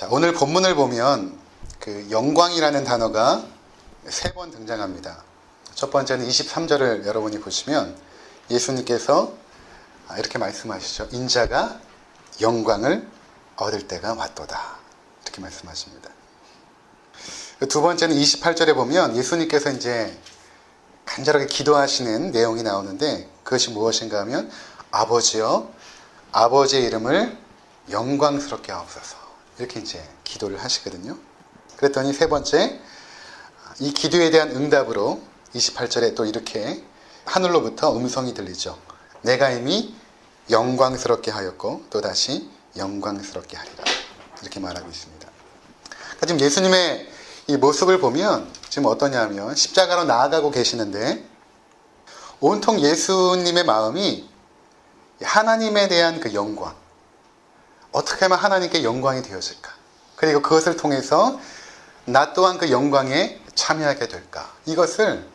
자, 오늘 본문을 보면 그 영광이라는 단어가 세 번 등장합니다. 첫 번째는 23절을 여러분이 보시면 예수님께서 아, 이렇게 말씀하시죠. 인자가 영광을 얻을 때가 왔도다. 이렇게 말씀하십니다. 그두 번째는 28절에 보면 예수님께서 이제 간절하게 기도하시는 내용이 나오는데 그것이 무엇인가 하면 아버지여 아버지의 이름을 영광스럽게 하옵소서 이렇게 이제 기도를 하시거든요. 그랬더니 세 번째 이 기도에 대한 응답으로 28절에 또 이렇게 하늘로부터 음성이 들리죠. 내가 이미 영광스럽게 하였고 또 다시 영광스럽게 하리라. 이렇게 말하고 있습니다. 그러니까 지금 예수님의 이 모습을 보면 지금 어떠냐면 십자가로 나아가고 계시는데 온통 예수님의 마음이 하나님에 대한 그 영광 어떻게 하면 하나님께 영광이 되어질까 그리고 그것을 통해서 나 또한 그 영광에 참여하게 될까 이것을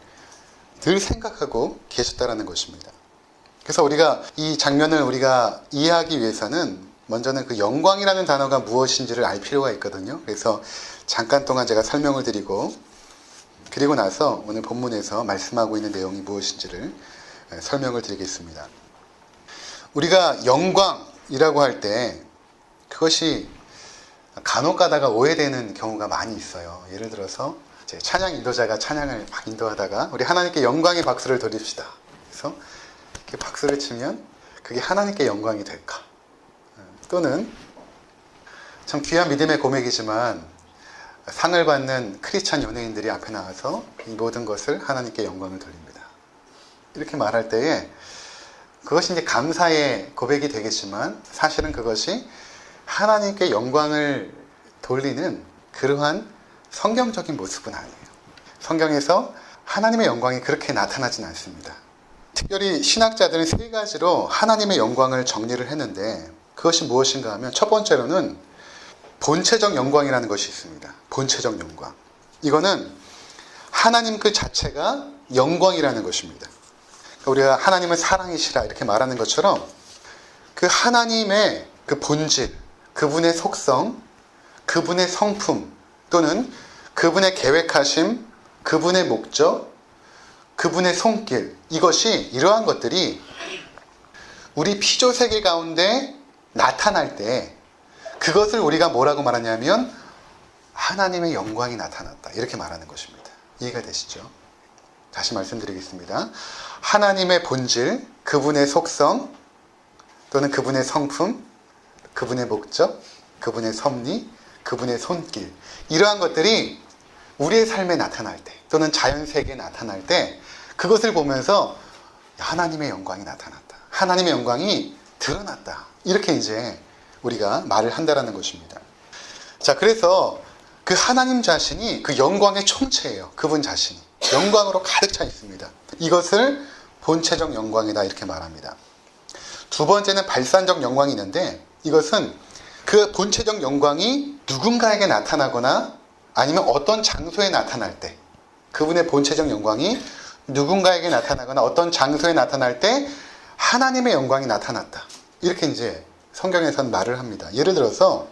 늘 생각하고 계셨다라는 것입니다. 그래서 우리가 이 장면을 우리가 이해하기 위해서는 먼저는 그 영광이라는 단어가 무엇인지를 알 필요가 있거든요. 그래서 잠깐 동안 제가 설명을 드리고 그리고 나서 오늘 본문에서 말씀하고 있는 내용이 무엇인지를 에, 설명을 드리겠습니다. 우리가 영광이라고 할 때 그것이 간혹 가다가 오해되는 경우가 많이 있어요. 예를 들어서 찬양 인도자가 찬양을 막 인도하다가 우리 하나님께 영광의 박수를 돌립시다. 그래서 이렇게 박수를 치면 그게 하나님께 영광이 될까? 또는 참 귀한 믿음의 고백이지만 상을 받는 크리스찬 연예인들이 앞에 나와서 이 모든 것을 하나님께 영광을 돌립니다. 이렇게 말할 때에 그것이 이제 감사의 고백이 되겠지만 사실은 그것이 하나님께 영광을 돌리는 그러한 성경적인 모습은 아니에요. 성경에서 하나님의 영광이 그렇게 나타나진 않습니다. 특별히 신학자들은 세 가지로 하나님의 영광을 정리를 했는데 그것이 무엇인가 하면 첫 번째로는 본체적 영광이라는 것이 있습니다. 본체적 영광. 이거는 하나님 그 자체가 영광이라는 것입니다. 그러니까 우리가 하나님은 사랑이시라 이렇게 말하는 것처럼 그 하나님의 그 본질, 그분의 속성, 그분의 성품 또는 그분의 계획하심, 그분의 목적, 그분의 손길 이것이 이러한 것들이 우리 피조 세계 가운데 나타날 때 그것을 우리가 뭐라고 말하냐면 하나님의 영광이 나타났다. 이렇게 말하는 것입니다. 이해가 되시죠? 다시 말씀드리겠습니다. 하나님의 본질, 그분의 속성, 또는 그분의 성품, 그분의 목적, 그분의 섭리, 그분의 손길. 이러한 것들이 우리의 삶에 나타날 때, 또는 자연 세계에 나타날 때, 그것을 보면서 하나님의 영광이 나타났다. 하나님의 영광이 드러났다. 이렇게 이제 우리가 말을 한다라는 것입니다. 자, 그래서 그 하나님 자신이 그 영광의 총체예요. 그분 자신이. 영광으로 가득 차 있습니다. 이것을 본체적 영광이다. 이렇게 말합니다. 두 번째는 발산적 영광이 있는데 이것은 그 본체적 영광이 누군가에게 나타나거나 아니면 어떤 장소에 나타날 때 그분의 본체적 영광이 누군가에게 나타나거나 어떤 장소에 나타날 때 하나님의 영광이 나타났다. 이렇게 이제 성경에선 말을 합니다. 예를 들어서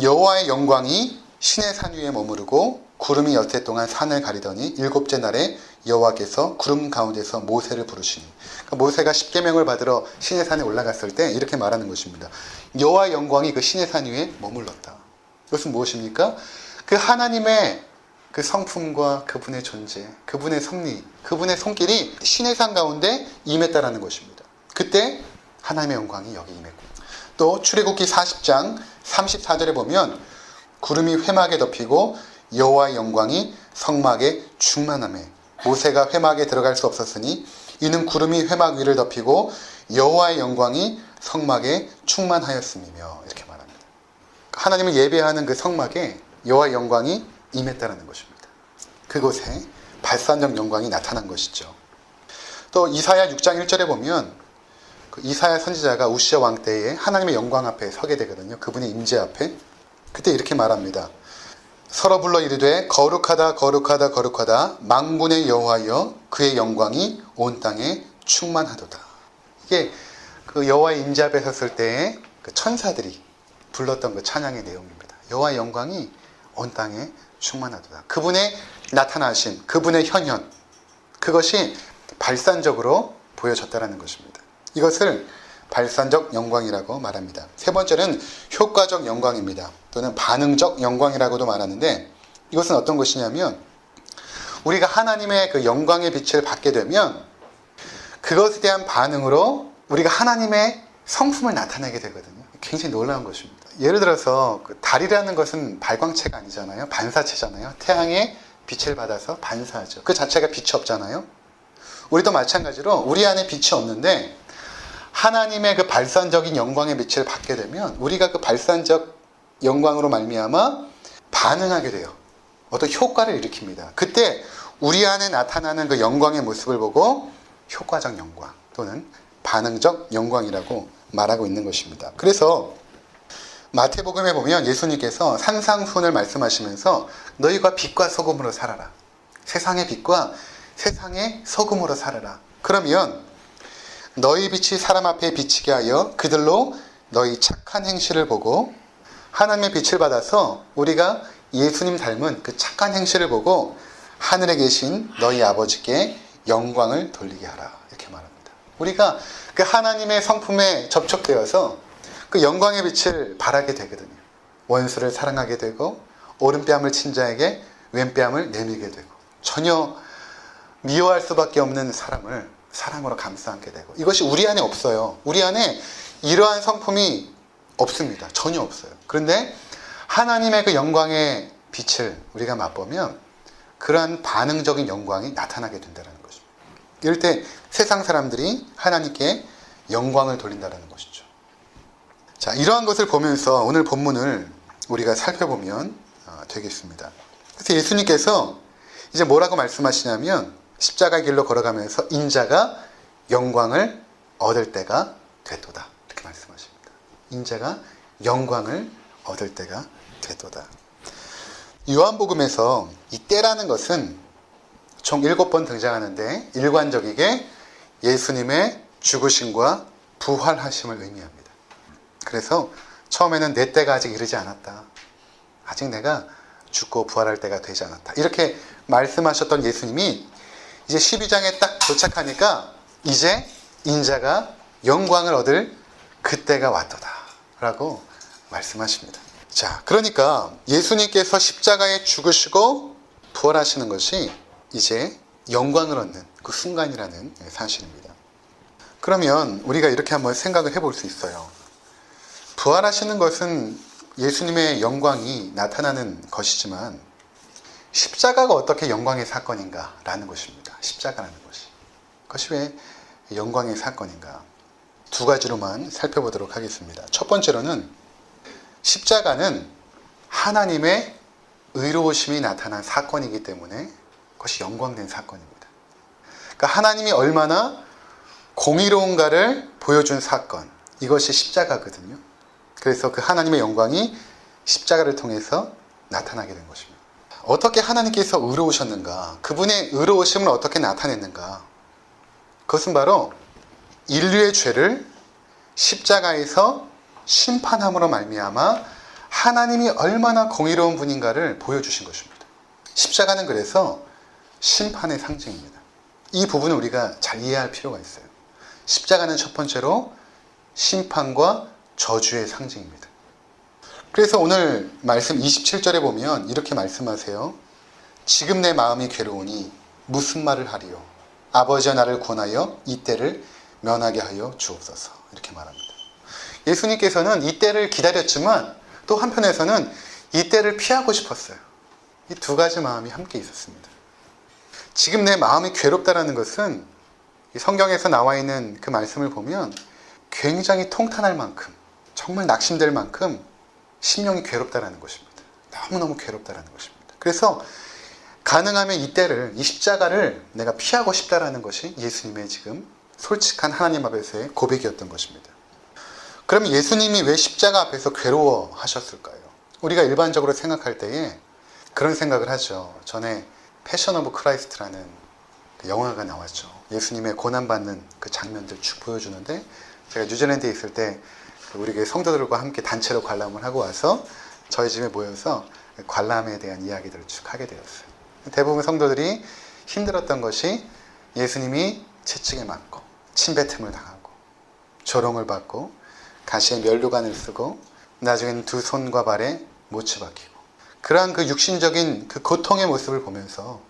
여호와의 영광이 신의 산 위에 머무르고 구름이 여태 동안 산을 가리더니 일곱째 날에 여호와께서 구름 가운데서 모세를 부르시니 그러니까 모세가 십계명을 받으러 신의 산에 올라갔을 때 이렇게 말하는 것입니다. 여호와의 영광이 그 신의 산 위에 머물렀다. 이것은 무엇입니까? 그 하나님의 그 성품과 그분의 존재, 그분의 섭리, 그분의 손길이 신의 산 가운데 임했다라는 것입니다. 그때 하나님의 영광이 여기 임했고 또 출애굽기 40장 34절에 보면 구름이 회막에 덮이고 여호와의 영광이 성막에 충만함에 모세가 회막에 들어갈 수 없었으니 이는 구름이 회막 위를 덮이고 여호와의 영광이 성막에 충만하였음이며 이렇게 말합니다. 하나님을 예배하는 그 성막에 여호와의 영광이 임했다는 것입니다. 그곳에 발산적 영광이 나타난 것이죠. 또 이사야 6장 1절에 보면 그 이사야 선지자가 우시아 왕 때에 하나님의 영광 앞에 서게 되거든요. 그분의 임재 앞에 그때 이렇게 말합니다. 서로 불러 이르되 거룩하다 거룩하다 거룩하다 망군의 여호와여 그의 영광이 온 땅에 충만하도다. 이게 그 여호와의 임재 앞에 섰을 때의 그 천사들이 불렀던 그 찬양의 내용입니다. 여호와의 영광이 온 땅에 충만하도다. 그분의 나타나심, 그분의 현현, 그것이 발산적으로 보여졌다라는 것입니다. 이것을 발산적 영광이라고 말합니다. 세 번째는 효과적 영광입니다. 또는 반응적 영광이라고도 말하는데 이것은 어떤 것이냐면 우리가 하나님의 그 영광의 빛을 받게 되면 그것에 대한 반응으로 우리가 하나님의 성품을 나타내게 되거든요. 굉장히 놀라운 것입니다. 예를 들어서 그 달이라는 것은 발광체가 아니잖아요. 반사체잖아요. 태양의 빛을 받아서 반사하죠. 그 자체가 빛이 없잖아요. 우리도 마찬가지로 우리 안에 빛이 없는데 하나님의 그 발산적인 영광의 빛을 받게 되면 우리가 그 발산적 영광으로 말미암아 반응하게 돼요. 어떤 효과를 일으킵니다. 그때 우리 안에 나타나는 그 영광의 모습을 보고 효과적 영광 또는 반응적 영광이라고 말하고 있는 것입니다. 그래서 마태복음에 보면 예수님께서 산상수훈을 말씀하시면서 너희가 빛과 소금으로 살아라. 세상의 빛과 세상의 소금으로 살아라. 그러면 너희 빛이 사람 앞에 비치게 하여 그들로 너희 착한 행실을 보고 하나님의 빛을 받아서 우리가 예수님 닮은 그 착한 행실을 보고 하늘에 계신 너희 아버지께 영광을 돌리게 하라. 이렇게 말합니다. 우리가 그 하나님의 성품에 접촉되어서 그 영광의 빛을 발하게 되거든요. 원수를 사랑하게 되고 오른뺨을 친 자에게 왼뺨을 내밀게 되고 전혀 미워할 수밖에 없는 사람을 사랑으로 감싸 안게 되고 이것이 우리 안에 없어요. 우리 안에 이러한 성품이 없습니다. 전혀 없어요. 그런데 하나님의 그 영광의 빛을 우리가 맛보면 그러한 반응적인 영광이 나타나게 된다는 것입니다. 이럴 때 세상 사람들이 하나님께 영광을 돌린다는 것이죠. 자, 이러한 것을 보면서 오늘 본문을 우리가 살펴보면 어, 되겠습니다. 그래서 예수님께서 이제 뭐라고 말씀하시냐면 십자가 길로 걸어가면서 인자가 영광을 얻을 때가 됐도다. 이렇게 말씀하십니다. 인자가 영광을 얻을 때가 됐도다. 요한복음에서 이 때라는 것은 총 일곱 번 등장하는데 일관적이게 예수님의 죽으심과 부활하심을 의미합니다. 그래서 처음에는 내 때가 아직 이르지 않았다. 아직 내가 죽고 부활할 때가 되지 않았다. 이렇게 말씀하셨던 예수님이 이제 12장에 딱 도착하니까 이제 인자가 영광을 얻을 그때가 왔도다. 라고 말씀하십니다. 자, 그러니까 예수님께서 십자가에 죽으시고 부활하시는 것이 이제 영광을 얻는 그 순간이라는 사실입니다. 그러면 우리가 이렇게 한번 생각을 해볼 수 있어요. 부활하시는 것은 예수님의 영광이 나타나는 것이지만 십자가가 어떻게 영광의 사건인가 라는 것입니다. 십자가라는 것이. 그것이 왜 영광의 사건인가? 두 가지로만 살펴보도록 하겠습니다. 첫 번째로는 십자가는 하나님의 의로우심이 나타난 사건이기 때문에 그것이 영광된 사건입니다. 그러니까 하나님이 얼마나 공의로운가를 보여준 사건. 이것이 십자가거든요. 그래서 그 하나님의 영광이 십자가를 통해서 나타나게 된 것입니다. 어떻게 하나님께서 의로우셨는가? 그분의 의로우심을 어떻게 나타냈는가? 그것은 바로 인류의 죄를 십자가에서 심판함으로 말미암아 하나님이 얼마나 공의로운 분인가를 보여주신 것입니다. 십자가는 그래서 심판의 상징입니다. 이 부분을 우리가 잘 이해할 필요가 있어요. 십자가는 첫 번째로 심판과 저주의 상징입니다. 그래서 오늘 말씀 27절에 보면 이렇게 말씀하세요. 지금 내 마음이 괴로우니 무슨 말을 하리요? 아버지와 나를 권하여 이 때를 면하게 하여 주옵소서. 이렇게 말합니다. 예수님께서는 이 때를 기다렸지만 또 한편에서는 이 때를 피하고 싶었어요. 이 두 가지 마음이 함께 있었습니다. 지금 내 마음이 괴롭다라는 것은 성경에서 나와 있는 그 말씀을 보면 굉장히 통탄할 만큼 정말 낙심될 만큼 심령이 괴롭다라는 것입니다. 너무너무 괴롭다라는 것입니다. 그래서 가능하면 이때를 이 십자가를 내가 피하고 싶다라는 것이 예수님의 지금 솔직한 하나님 앞에서의 고백이었던 것입니다. 그럼 예수님이 왜 십자가 앞에서 괴로워 하셨을까요? 우리가 일반적으로 생각할 때에 그런 생각을 하죠. 전에 패션 오브 크라이스트라는 그 영화가 나왔죠. 예수님의 고난받는 그 장면들 쭉 보여주는데 제가 뉴질랜드에 있을 때 우리 성도들과 함께 단체로 관람을 하고 와서 저희 집에 모여서 관람에 대한 이야기들을 쭉 하게 되었어요. 대부분 성도들이 힘들었던 것이 예수님이 채찍에 맞고 침뱉음을 당하고 조롱을 받고 가시에 면류관을 쓰고 나중에는 두 손과 발에 못이 박히고 그러한 그 육신적인 그 고통의 모습을 보면서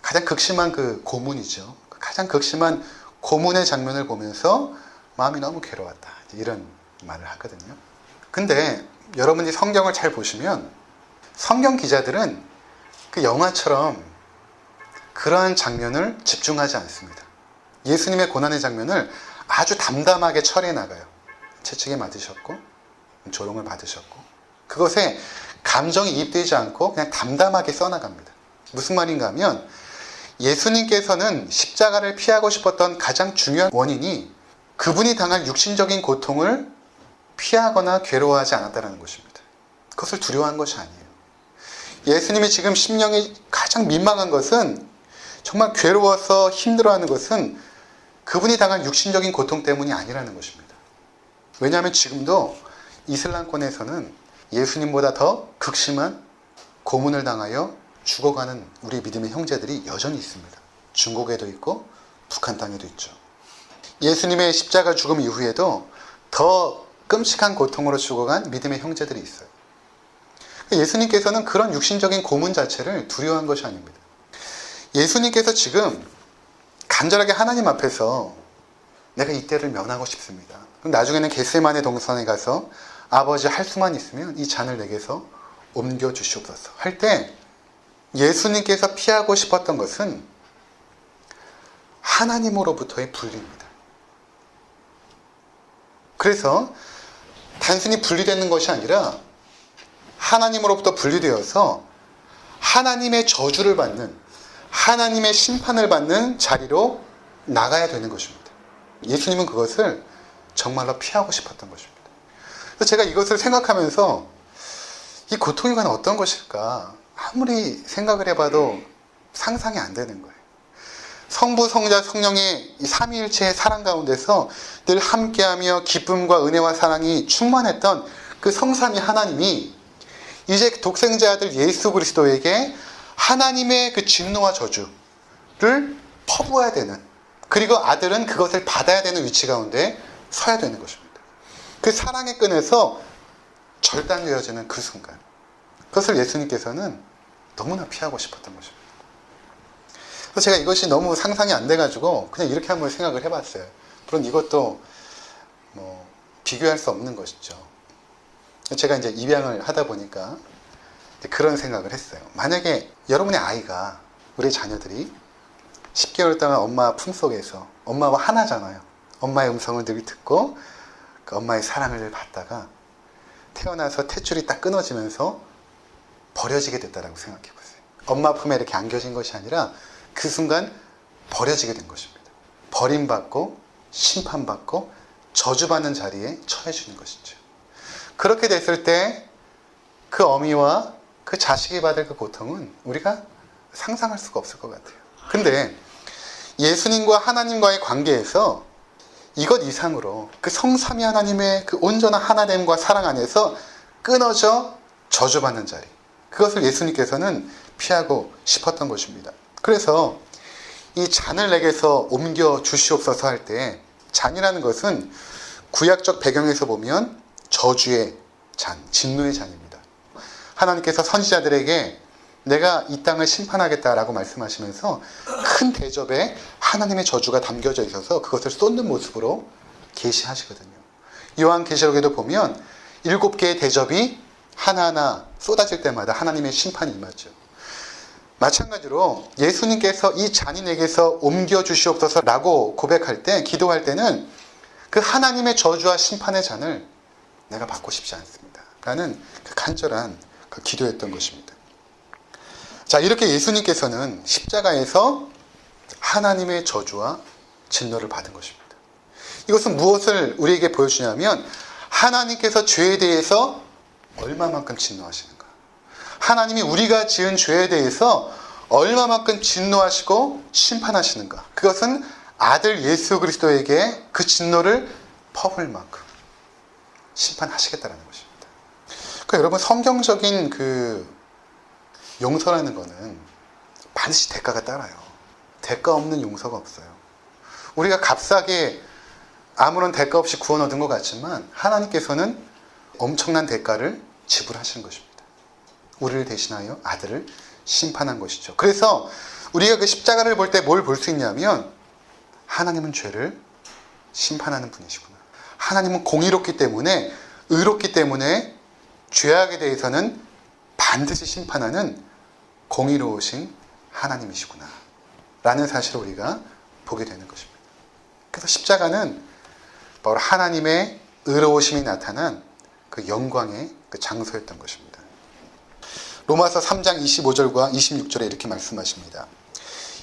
가장 극심한 그 고문이죠. 가장 극심한 고문의 장면을 보면서 마음이 너무 괴로웠다. 이런 말을 하거든요. 근데 여러분이 성경을 잘 보시면 성경 기자들은 그 영화처럼 그러한 장면을 집중하지 않습니다. 예수님의 고난의 장면을 아주 담담하게 처리해 나가요. 채찍에 맞으셨고, 조롱을 받으셨고, 그것에 감정이 입되지 않고 그냥 담담하게 써나갑니다. 무슨 말인가 하면 예수님께서는 십자가를 피하고 싶었던 가장 중요한 원인이 그분이 당할 육신적인 고통을 피하거나 괴로워하지 않았다는 것입니다. 그것을 두려워한 것이 아니에요. 예수님이 지금 심령이 가장 민망한 것은 정말 괴로워서 힘들어하는 것은 그분이 당한 육신적인 고통 때문이 아니라는 것입니다. 왜냐하면 지금도 이슬람권에서는 예수님보다 더 극심한 고문을 당하여 죽어가는 우리 믿음의 형제들이 여전히 있습니다. 중국에도 있고 북한 땅에도 있죠. 예수님의 십자가 죽음 이후에도 더 끔찍한 고통으로 죽어간 믿음의 형제들이 있어요. 예수님께서는 그런 육신적인 고문 자체를 두려워한 것이 아닙니다. 예수님께서 지금 간절하게 하나님 앞에서 내가 이 때를 면하고 싶습니다. 그럼 나중에는 겟세만의 동산에 가서 아버지 할 수만 있으면 이 잔을 내게서 옮겨 주시옵소서 할 때 예수님께서 피하고 싶었던 것은 하나님으로부터의 분리입니다. 그래서 단순히 분리되는 것이 아니라 하나님으로부터 분리되어서 하나님의 저주를 받는 하나님의 심판을 받는 자리로 나가야 되는 것입니다. 예수님은 그것을 정말로 피하고 싶었던 것입니다. 그래서 제가 이것을 생각하면서 이 고통이 과연 어떤 것일까 아무리 생각을 해봐도 상상이 안 되는 거예요. 성부, 성자, 성령의 이 삼위일체의 사랑 가운데서 늘 함께하며 기쁨과 은혜와 사랑이 충만했던 그 성삼위 하나님이 이제 독생자 아들 예수 그리스도에게 하나님의 그 진노와 저주를 퍼부어야 되는 그리고 아들은 그것을 받아야 되는 위치 가운데 서야 되는 것입니다. 그 사랑의 끈에서 절단되어지는 그 순간 그것을 예수님께서는 너무나 피하고 싶었던 것입니다. 그래서 제가 이것이 너무 상상이 안 돼가지고 그냥 이렇게 한번 생각을 해봤어요. 물론 이것도 뭐 비교할 수 없는 것이죠. 제가 이제 입양을 하다 보니까 그런 생각을 했어요. 만약에 여러분의 아이가 우리 자녀들이 10개월 동안 엄마 품속에서 엄마와 하나잖아요. 엄마의 음성을 늘 듣고 그 엄마의 사랑을 받다가 태어나서 탯줄이 딱 끊어지면서 버려지게 됐다라고 생각해 보세요. 엄마 품에 이렇게 안겨진 것이 아니라 그 순간 버려지게 된 것입니다. 버림받고 심판받고 저주받는 자리에 처해 주는 것이죠. 그렇게 됐을 때 그 어미와 그 자식이 받을 그 고통은 우리가 상상할 수가 없을 것 같아요. 근데 예수님과 하나님과의 관계에서 이것 이상으로 그 성삼위 하나님의 그 온전한 하나됨과 사랑 안에서 끊어져 저주받는 자리. 그것을 예수님께서는 피하고 싶었던 것입니다. 그래서 이 잔을 내게서 옮겨 주시옵소서 할 때 잔이라는 것은 구약적 배경에서 보면 저주의 잔, 진노의 잔입니다. 하나님께서 선지자들에게 내가 이 땅을 심판하겠다라고 말씀하시면서 큰 대접에 하나님의 저주가 담겨져 있어서 그것을 쏟는 모습으로 계시하시거든요. 요한 계시록에도 보면 일곱 개의 대접이 하나하나 쏟아질 때마다 하나님의 심판이 임하죠. 마찬가지로 예수님께서 이 잔인에게서 옮겨 주시옵소서라고 고백할 때 기도할 때는 그 하나님의 저주와 심판의 잔을 내가 받고 싶지 않습니다. 라는 그 간절한 그 기도였던 것입니다. 자, 이렇게 예수님께서는 십자가에서 하나님의 저주와 진노를 받은 것입니다. 이것은 무엇을 우리에게 보여주냐면 하나님께서 죄에 대해서 얼마만큼 진노하시는가. 하나님이 우리가 지은 죄에 대해서 얼마만큼 진노하시고 심판하시는가. 그것은 아들 예수 그리스도에게 그 진노를 퍼부을 만큼 심판하시겠다는 것입니다. 그러니까 여러분 성경적인 그 용서라는 거는 반드시 대가가 따라요. 대가 없는 용서가 없어요. 우리가 값싸게 아무런 대가 없이 구원 얻은 것 같지만 하나님께서는 엄청난 대가를 지불하시는 것입니다. 우리를 대신하여 아들을 심판한 것이죠. 그래서 우리가 그 십자가를 볼 때 뭘 볼 수 있냐면 하나님은 죄를 심판하는 분이시구나. 하나님은 공의롭기 때문에 의롭기 때문에 죄악에 대해서는 반드시 심판하는 공의로우신 하나님이시구나. 라는 사실을 우리가 보게 되는 것입니다. 그래서 십자가는 바로 하나님의 의로우심이 나타난 그 영광의 그 장소였던 것입니다. 로마서 3장 25절과 26절에 이렇게 말씀하십니다.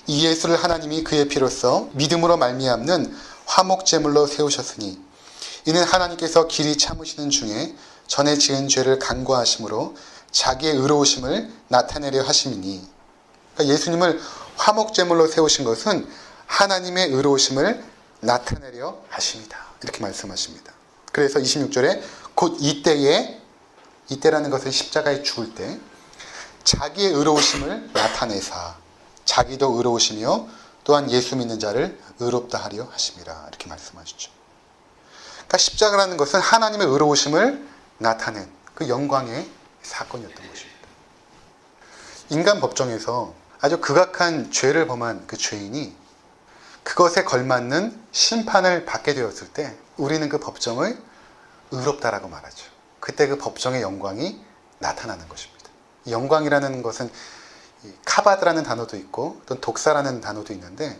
이 예수를 하나님이 그의 피로써 믿음으로 말미암는 화목 제물로 세우셨으니 이는 하나님께서 길이 참으시는 중에 전에 지은 죄를 간과하심으로 자기의 의로우심을 나타내려 하심이니 그러니까 예수님을 화목 제물로 세우신 것은 하나님의 의로우심을 나타내려 하십니다. 이렇게 말씀하십니다. 그래서 26절에 곧 이때에 이때라는 것은 십자가에 죽을 때 자기의 의로우심을 나타내사 자기도 의로우시며 또한 예수 믿는 자를 의롭다 하려 하심이라 이렇게 말씀하시죠. 그러니까 십자가라는 것은 하나님의 의로우심을 나타낸 그 영광의 사건이었던 것입니다. 인간 법정에서 아주 극악한 죄를 범한 그 죄인이 그것에 걸맞는 심판을 받게 되었을 때 우리는 그 법정을 의롭다라고 말하죠. 그때 그 법정의 영광이 나타나는 것입니다. 이 영광이라는 것은 이 카바드라는 단어도 있고 또 독사라는 단어도 있는데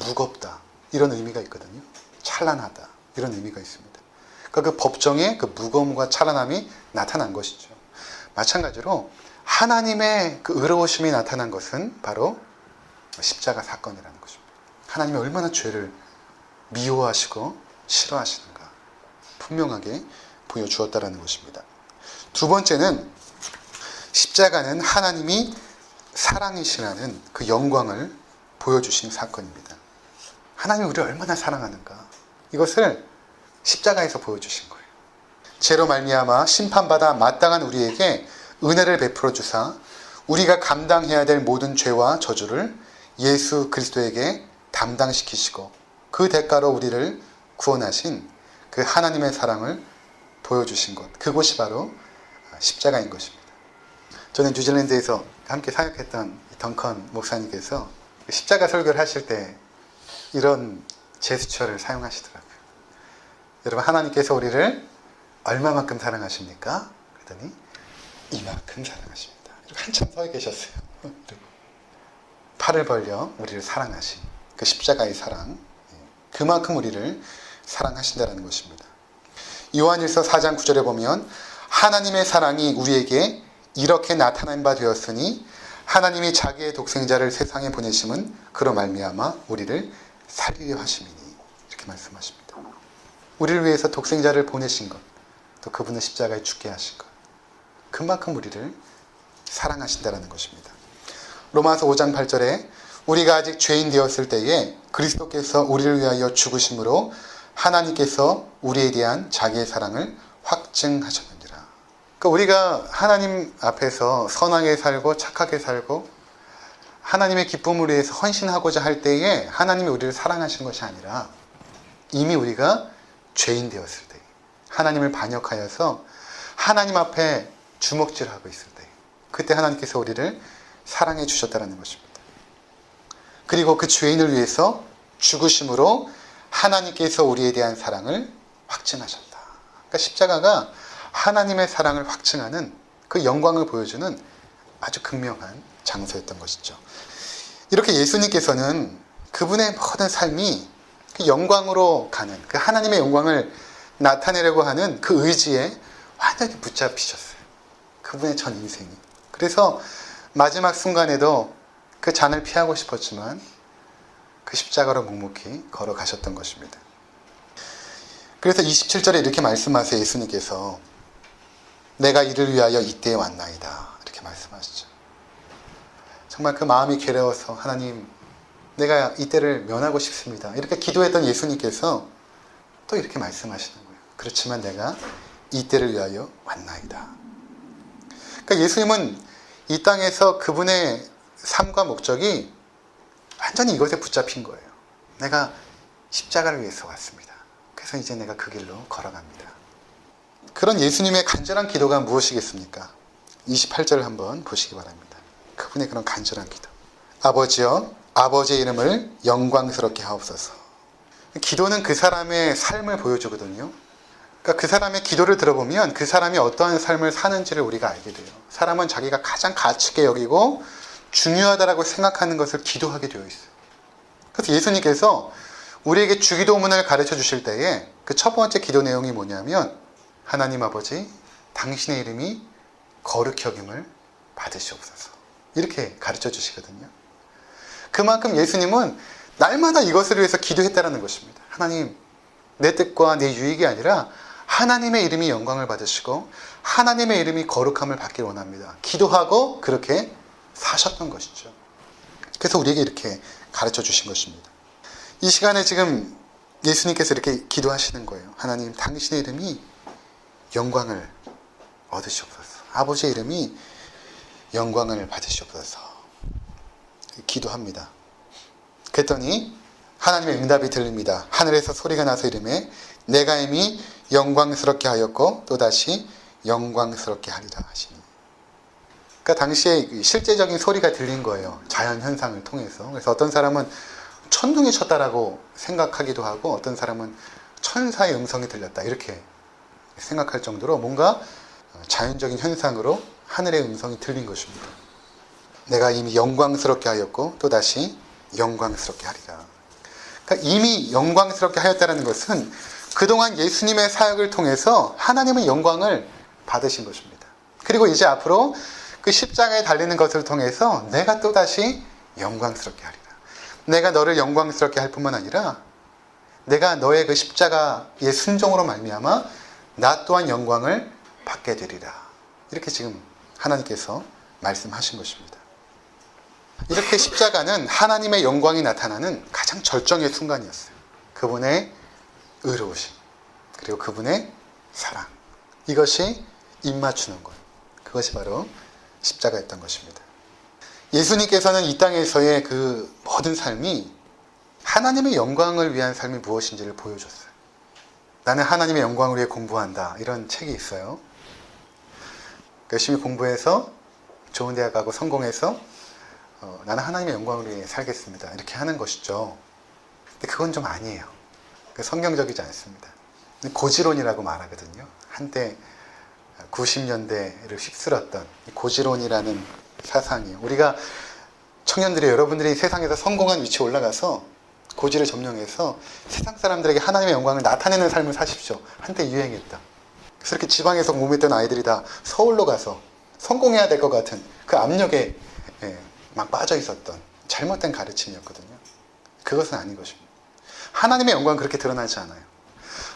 무겁다 이런 의미가 있거든요. 찬란하다 이런 의미가 있습니다. 그러니까 그 법정의 그 무거움과 찬란함이 나타난 것이죠. 마찬가지로 하나님의 그 의로우심이 나타난 것은 바로 십자가 사건이라는 것입니다. 하나님이 얼마나 죄를 미워하시고 싫어하시는가 분명하게 보여주었다라는 것입니다. 두 번째는 십자가는 하나님이 사랑이시라는 그 영광을 보여주신 사건입니다. 하나님이 우리를 얼마나 사랑하는가 이것을 십자가에서 보여주신 거예요. 죄로 말미암아 심판받아 마땅한 우리에게 은혜를 베풀어 주사 우리가 감당해야 될 모든 죄와 저주를 예수 그리스도에게 담당시키시고 그 대가로 우리를 구원하신 그 하나님의 사랑을 보여주신 곳 그곳이 바로 십자가인 것입니다. 저는 뉴질랜드에서 함께 사역했던 덩컨 목사님께서 십자가 설교를 하실 때 이런 제스처를 사용하시더라고요. 여러분 하나님께서 우리를 얼마만큼 사랑하십니까? 그랬더니 이만큼 사랑하십니다. 한참 서 계셨어요. 팔을 벌려 우리를 사랑하신 그 십자가의 사랑 그만큼 우리를 사랑하신다는 것입니다. 요한일서 4장 9절에 보면 하나님의 사랑이 우리에게 이렇게 나타난 바 되었으니 하나님이 자기의 독생자를 세상에 보내심은 그로 말미암아 우리를 살리려 하심이니 이렇게 말씀하십니다. 우리를 위해서 독생자를 보내신 것, 또 그분을 십자가에 죽게 하신 것, 그만큼 우리를 사랑하신다라는 것입니다. 로마서 5장 8절에 우리가 아직 죄인 되었을 때에 그리스도께서 우리를 위하여 죽으심으로 하나님께서 우리에 대한 자기의 사랑을 확증하셨느니라. 그러니까 우리가 하나님 앞에서 선하게 살고 착하게 살고 하나님의 기쁨을 위해서 헌신하고자 할 때에 하나님이 우리를 사랑하신 것이 아니라 이미 우리가 죄인 되었을 때 하나님을 반역하여서 하나님 앞에 주먹질하고 있을 때 그때 하나님께서 우리를 사랑해 주셨다는 것입니다. 그리고 그 죄인을 위해서 죽으심으로 하나님께서 우리에 대한 사랑을 확증하셨다. 그러니까 십자가가 하나님의 사랑을 확증하는 그 영광을 보여주는 아주 극명한 장소였던 것이죠. 이렇게 예수님께서는 그분의 모든 삶이 그 영광으로 가는 그 하나님의 영광을 나타내려고 하는 그 의지에 완전히 붙잡히셨어요. 그분의 전 인생이. 그래서 마지막 순간에도 그 잔을 피하고 싶었지만 그 십자가로 묵묵히 걸어가셨던 것입니다. 그래서 27절에 이렇게 말씀하세요. 예수님께서 내가 이를 위하여 이때에 왔나이다. 이렇게 말씀하시죠. 정말 그 마음이 괴로워서 하나님 내가 이때를 면하고 싶습니다. 이렇게 기도했던 예수님께서 또 이렇게 말씀하시는 거예요. 그렇지만 내가 이때를 위하여 왔나이다. 그러니까 예수님은 이 땅에서 그분의 삶과 목적이 완전히 이것에 붙잡힌 거예요. 내가 십자가를 위해서 왔습니다. 그래서 이제 내가 그 길로 걸어갑니다. 그런 예수님의 간절한 기도가 무엇이겠습니까? 28절을 한번 보시기 바랍니다. 그분의 그런 간절한 기도. 아버지여, 아버지의 이름을 영광스럽게 하옵소서. 기도는 그 사람의 삶을 보여주거든요. 그러니까 그 사람의 기도를 들어보면 그 사람이 어떠한 삶을 사는지를 우리가 알게 돼요. 사람은 자기가 가장 가치 있게 여기고 중요하다라고 생각하는 것을 기도하게 되어 있어요. 그래서 예수님께서 우리에게 주기도문을 가르쳐 주실 때에 그 첫 번째 기도 내용이 뭐냐면 하나님 아버지 당신의 이름이 거룩히 여김을 받으시옵소서. 이렇게 가르쳐 주시거든요. 그만큼 예수님은 날마다 이것을 위해서 기도했다라는 것입니다. 하나님, 내 뜻과 내 유익이 아니라 하나님의 이름이 영광을 받으시고 하나님의 이름이 거룩함을 받길 원합니다. 기도하고 그렇게 사셨던 것이죠. 그래서 우리에게 이렇게 가르쳐 주신 것입니다. 이 시간에 지금 예수님께서 이렇게 기도하시는 거예요. 하나님, 당신의 이름이 영광을 얻으시옵소서. 아버지의 이름이 영광을 받으시옵소서. 기도합니다. 그랬더니 하나님의 응답이 들립니다. 하늘에서 소리가 나서 이름에 내가 이미 영광스럽게 하였고 또다시 영광스럽게 하리라 하시니. 그러니까 당시에 그 실제적인 소리가 들린 거예요. 자연 현상을 통해서. 그래서 어떤 사람은 천둥이 쳤다라고 생각하기도 하고 어떤 사람은 천사의 음성이 들렸다 이렇게 생각할 정도로 뭔가 자연적인 현상으로 하늘의 음성이 들린 것입니다. 내가 이미 영광스럽게 하였고 또 다시 영광스럽게 하리라. 그러니까 이미 영광스럽게 하였다는 것은 그동안 예수님의 사역을 통해서 하나님의 영광을 받으신 것입니다. 그리고 이제 앞으로 그 십자가에 달리는 것을 통해서 내가 또 다시 영광스럽게 하리라. 내가 너를 영광스럽게 할 뿐만 아니라 내가 너의 그 십자가의 순종으로 말미암아 나 또한 영광을 받게 되리라. 이렇게 지금 하나님께서 말씀하신 것입니다. 이렇게 십자가는 하나님의 영광이 나타나는 가장 절정의 순간이었어요. 그분의 의로우심, 그리고 그분의 사랑. 이것이 입맞추는 것. 그것이 바로 십자가였던 것입니다. 예수님께서는 이 땅에서의 그 모든 삶이 하나님의 영광을 위한 삶이 무엇인지를 보여줬어요. 나는 하나님의 영광을 위해 공부한다. 이런 책이 있어요. 열심히 공부해서 좋은 대학 가고 성공해서 어, 나는 하나님의 영광을 위해 살겠습니다. 이렇게 하는 것이죠. 근데 그건 좀 아니에요. 그 성경적이지 않습니다. 고지론이라고 말하거든요. 한때 90년대를 휩쓸었던 고지론이라는 사상이에요. 우리가 청년들이 여러분들이 세상에서 성공한 위치에 올라가서 고지를 점령해서 세상 사람들에게 하나님의 영광을 나타내는 삶을 사십시오. 한때 유행했다. 그래서 이렇게 지방에서 공부했던 아이들이 다 서울로 가서 성공해야 될 것 같은 그 압력에 예, 막 빠져 있었던 잘못된 가르침이었거든요. 그것은 아닌 것입니다. 하나님의 영광은 그렇게 드러나지 않아요.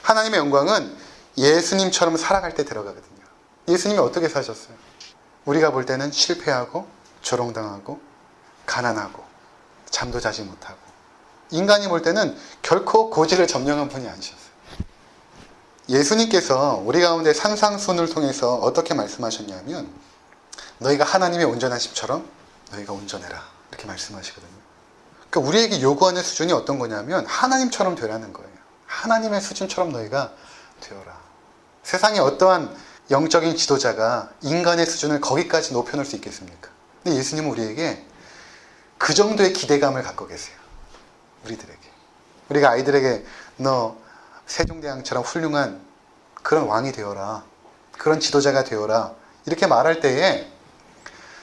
하나님의 영광은 예수님처럼 살아갈 때 들어가거든요. 예수님이 어떻게 사셨어요? 우리가 볼 때는 실패하고 조롱당하고 가난하고 잠도 자지 못하고 인간이 볼 때는 결코 고지를 점령한 분이 아니셨어요. 예수님께서 우리 가운데 산상순을 통해서 어떻게 말씀하셨냐면 너희가 하나님의 온전한 십처럼 너희가 온전해라 이렇게 말씀하시거든요. 그러니까 우리에게 요구하는 수준이 어떤 거냐면 하나님처럼 되라는 거예요. 하나님의 수준처럼 너희가 되어라. 세상에 어떠한 영적인 지도자가 인간의 수준을 거기까지 높여놓을 수 있겠습니까? 근데 예수님은 우리에게 그 정도의 기대감을 갖고 계세요. 우리들에게. 우리가 아이들에게 너 세종대왕처럼 훌륭한 그런 왕이 되어라. 그런 지도자가 되어라. 이렇게 말할 때에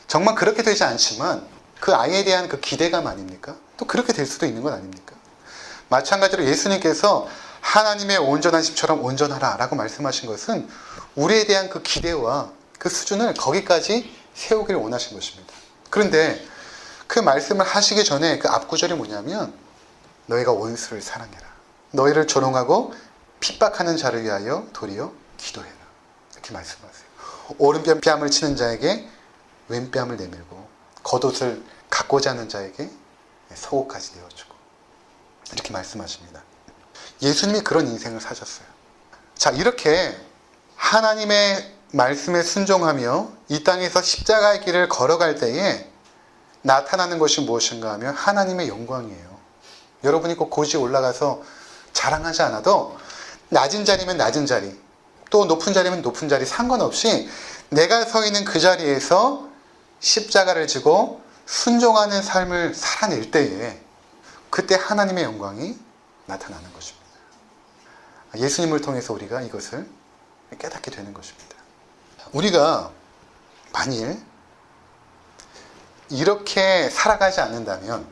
정말 그렇게 되지 않지만 그 아이에 대한 그 기대감 아닙니까? 또 그렇게 될 수도 있는 건 아닙니까? 마찬가지로 예수님께서 하나님의 온전한 십처럼 온전하라 라고 말씀하신 것은 우리에 대한 그 기대와 그 수준을 거기까지 세우기를 원하신 것입니다. 그런데 그 말씀을 하시기 전에 그 앞구절이 뭐냐면 너희가 원수를 사랑해라. 너희를 조롱하고 핍박하는 자를 위하여 도리어 기도해라. 이렇게 말씀하세요. 오른뺨을 치는 자에게 왼뺨을 내밀고 겉옷을 갖고자 하는 자에게 속옷까지 내어주고 이렇게 말씀하십니다. 예수님이 그런 인생을 사셨어요. 자, 이렇게 하나님의 말씀에 순종하며 이 땅에서 십자가의 길을 걸어갈 때에 나타나는 것이 무엇인가 하면 하나님의 영광이에요. 여러분이 꼭 고지 올라가서 자랑하지 않아도 낮은 자리면 낮은 자리, 또 높은 자리면 높은 자리 상관없이 내가 서 있는 그 자리에서 십자가를 지고 순종하는 삶을 살아낼 때에 그때 하나님의 영광이 나타나는 것입니다. 예수님을 통해서 우리가 이것을 깨닫게 되는 것입니다. 우리가 만일 이렇게 살아가지 않는다면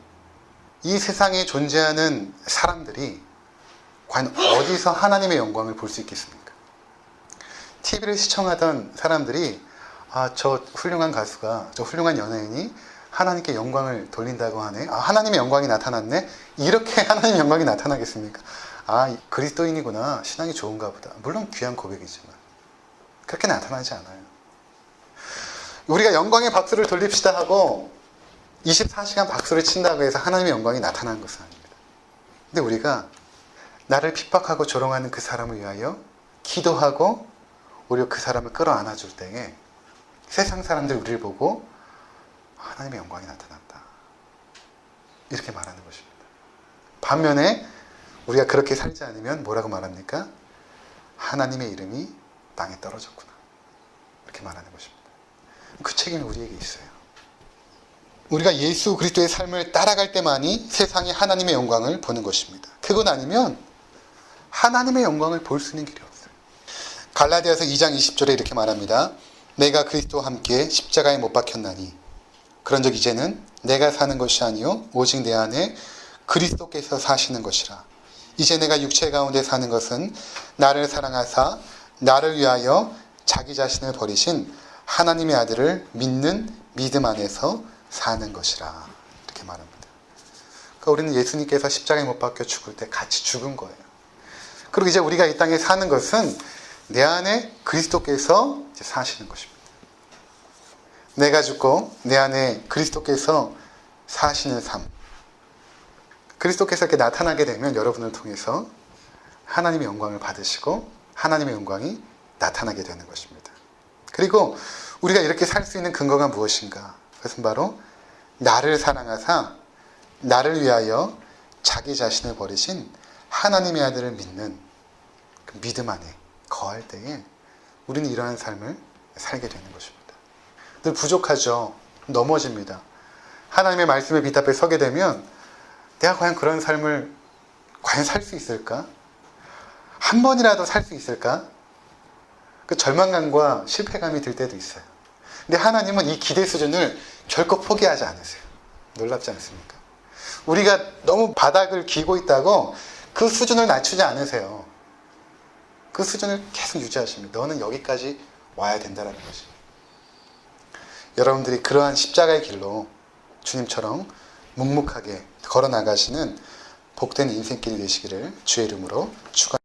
이 세상에 존재하는 사람들이 과연 어디서 하나님의 영광을 볼 수 있겠습니까? TV를 시청하던 사람들이 아, 저 훌륭한 가수가, 저 훌륭한 연예인이 하나님께 영광을 돌린다고 하네. 아, 하나님의 영광이 나타났네. 이렇게 하나님의 영광이 나타나겠습니까? 아, 그리스도인이구나. 신앙이 좋은가 보다. 물론 귀한 고백이지만 그렇게 나타나지 않아요. 우리가 영광의 박수를 돌립시다 하고 24시간 박수를 친다고 해서 하나님의 영광이 나타나는 것은 아닙니다. 근데 우리가 나를 핍박하고 조롱하는 그 사람을 위하여 기도하고 오히려 그 사람을 끌어안아 줄 때에 세상 사람들이 우리를 보고 하나님의 영광이 나타난다. 이렇게 말하는 것입니다. 반면에 우리가 그렇게 살지 않으면 뭐라고 말합니까? 하나님의 이름이 땅에 떨어졌구나. 이렇게 말하는 것입니다. 그 책임이 우리에게 있어요. 우리가 예수 그리스도의 삶을 따라갈 때만이 세상의 하나님의 영광을 보는 것입니다. 그건 아니면 하나님의 영광을 볼 수 있는 길이 없어요. 갈라디아서 2장 20절에 이렇게 말합니다. 내가 그리스도와 함께 십자가에 못 박혔나니 그런즉 이제는 내가 사는 것이 아니요 오직 내 안에 그리스도께서 사시는 것이라. 이제 내가 육체 가운데 사는 것은 나를 사랑하사 나를 위하여 자기 자신을 버리신 하나님의 아들을 믿는 믿음 안에서 사는 것이라. 이렇게 말합니다. 그러니까 우리는 예수님께서 십자가에 못 박혀 죽을 때 같이 죽은 거예요. 그리고 이제 우리가 이 땅에 사는 것은 내 안에 그리스도께서 사시는 것입니다. 내가 죽고 내 안에 그리스도께서 사시는 삶. 그리스도께서 이렇게 나타나게 되면 여러분을 통해서 하나님의 영광을 받으시고 하나님의 영광이 나타나게 되는 것입니다. 그리고 우리가 이렇게 살 수 있는 근거가 무엇인가? 그것은 바로 나를 사랑하사 나를 위하여 자기 자신을 버리신 하나님의 아들을 믿는 그 믿음 안에 거할 때에 우리는 이러한 삶을 살게 되는 것입니다. 늘 부족하죠. 넘어집니다. 하나님의 말씀에 빛 앞에 서게 되면 내가 과연 그런 삶을 과연 살 수 있을까? 한 번이라도 살 수 있을까? 그 절망감과 실패감이 들 때도 있어요. 근데 하나님은 이 기대 수준을 결코 포기하지 않으세요. 놀랍지 않습니까? 우리가 너무 바닥을 기고 있다고 그 수준을 낮추지 않으세요. 그 수준을 계속 유지하십니다. 너는 여기까지 와야 된다는 것입니다. 여러분들이 그러한 십자가의 길로 주님처럼 묵묵하게 걸어 나가시는 복된 인생길이 되시기를 주의 이름으로 축원